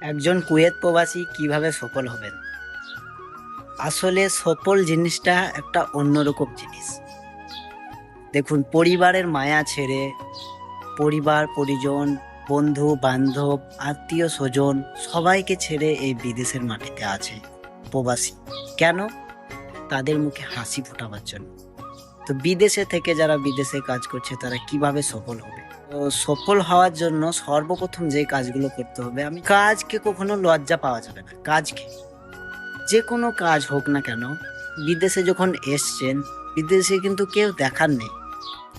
একজন কুয়েত প্রবাসী কীভাবে সফল হবেন? আসলে সফল জিনিসটা একটা অন্যরকম জিনিস। দেখুন, পরিবারের মায়া ছেড়ে পরিবার, পরিজন, বন্ধু, বান্ধব, আত্মীয় স্বজন সবাইকে ছেড়ে এই বিদেশের মাটিতে আছে প্রবাসী। কেন? তাদের মুখে হাসি ফোটাবার জন্য। তো বিদেশে থেকে যারা বিদেশে কাজ করছে, তারা কীভাবে সফল হবে? তো সফল হওয়ার জন্য সর্বপ্রথম যে কাজগুলো করতে হবে, আমি কাজকে কখনো লজ্জা পাওয়া যাবে না। কাজকে। যে কোনো কাজ হোক না কেন, বিদেশে যখন এসছেন, বিদেশে কিন্তু কেউ দেখার নেই।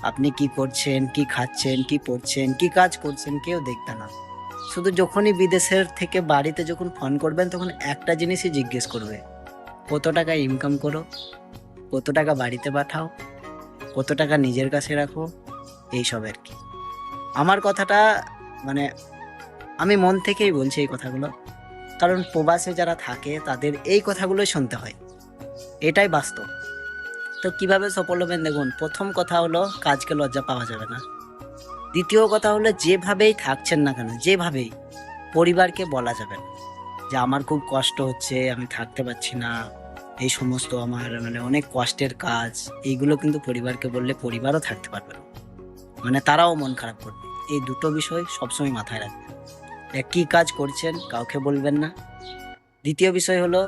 আপনি কি করছেন, কি খাচ্ছেন, কি পড়ছেন, কি কাজ করছেন কেউ দেখবে না। শুধু যখনই বিদেশের থেকে বাড়িতে যখন ফোন করবেন, তখন একটা জিনিসই জিজ্ঞেস করবে। কত টাকা ইনকাম করো? কত টাকা বাড়িতে পাঠাও? কত টাকা নিজের কাছে রাখো এইসব আর কি। আমার কথাটা মানে আমি মন থেকেই বলছি এই কথাগুলো। কারণ প্রবাসে যারা থাকে, তাদের এই কথাগুলোই শুনতে হয়। এটাই বাস্তব। তো কীভাবে সফল হবেন দেখুন, প্রথম কথা হলো, কাজকে লজ্জা পাওয়া যাবে না। দ্বিতীয় কথা হলো, যেভাবেই থাকছেন না কেন, যেভাবেই, পরিবারকে বলা যাবে না যে, আমার খুব কষ্ট হচ্ছে, আমি থাকতে পারছি না। এই সমস্ত আমার মানে অনেক কষ্টের কাজ, এইগুলো কিন্তু পরিবারকে বললে পরিবারও থাকতে পারবে না। মানে তারাও মন খারাপ করবে। এই দুটো বিষয় সবসময় মাথায় রাখবেন কি কাজ করছেন কাউকে বলবেন না। দ্বিতীয় বিষয় হলো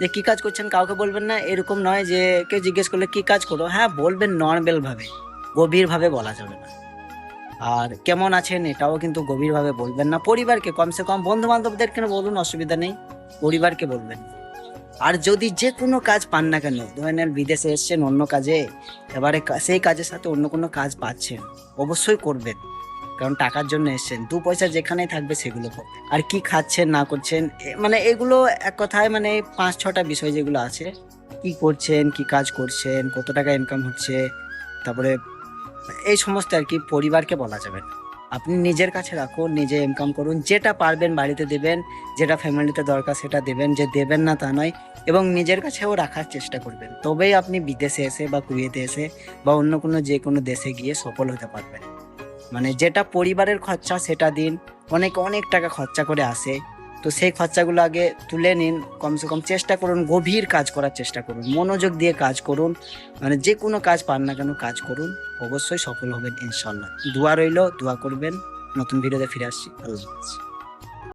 যে কী কাজ করছেন কাউকে বলবেন না, এরকম নয় যে কেউ জিজ্ঞেস করলে কী কাজ করো। হ্যাঁ বলবেন নর্মাল ভাবে গভীরভাবে বলা যাবে না। আর কেমন আছেন এটাও কিন্তু গভীরভাবে বলবেন না। পরিবারকে কমসে কম বন্ধু বান্ধবদেরকে বলুন, অসুবিধা নেই। পরিবারকে বলবেন আর যদি যে কোনো কাজ পান না কেন ধরে নেন বিদেশে এসছেন অন্য কাজে, এবারে সেই কাজের সাথে অন্য কোনো কাজ পাচ্ছেন, অবশ্যই করবেন। কারণ টাকার জন্য এসছেন, দু পয়সা যেখানেই থাকবে সেগুলো আর কি খাচ্ছেন, না করছেন মানে এগুলো এক কথায় মানে পাঁচ, ছটা বিষয় যেগুলো আছে, কি করছেন, কি কাজ করছেন, কত টাকা ইনকাম হচ্ছে, তারপরে এই সমস্ত আর কি পরিবারকে বলা যাবে না। আপনি নিজের কাছে রাখুন, নিজে ইনকাম করুন, যেটা পারবেন বাড়িতে দেবেন, যেটা ফ্যামিলিতে দরকার সেটা দেবেন, যে দেবেন না তা নয়, এবং নিজের কাছেও রাখার চেষ্টা করবেন। তবেই আপনি বিদেশে এসে বা কুয়েতে এসে বা অন্য কোনো যে কোনো দেশে গিয়ে সফল হতে পারবেন। মানে যেটা পরিবারের খরচা সেটা দিন, অনেক অনেক টাকা খরচা করে আসে তো সেই খরচাগুলো আগে তুলে নিন, কমসে কম চেষ্টা করুন, গভীর কাজ করার চেষ্টা করুন, মনোযোগ দিয়ে কাজ করুন মানে যে কোনো কাজ পান না কেন কাজ করুন, অবশ্যই সফল হবেন ইনশাল্লাহ দোয়া রইল, দোয়া করবেন, নতুন ভিডিওতে ফিরে আসছি, আল্লাহ।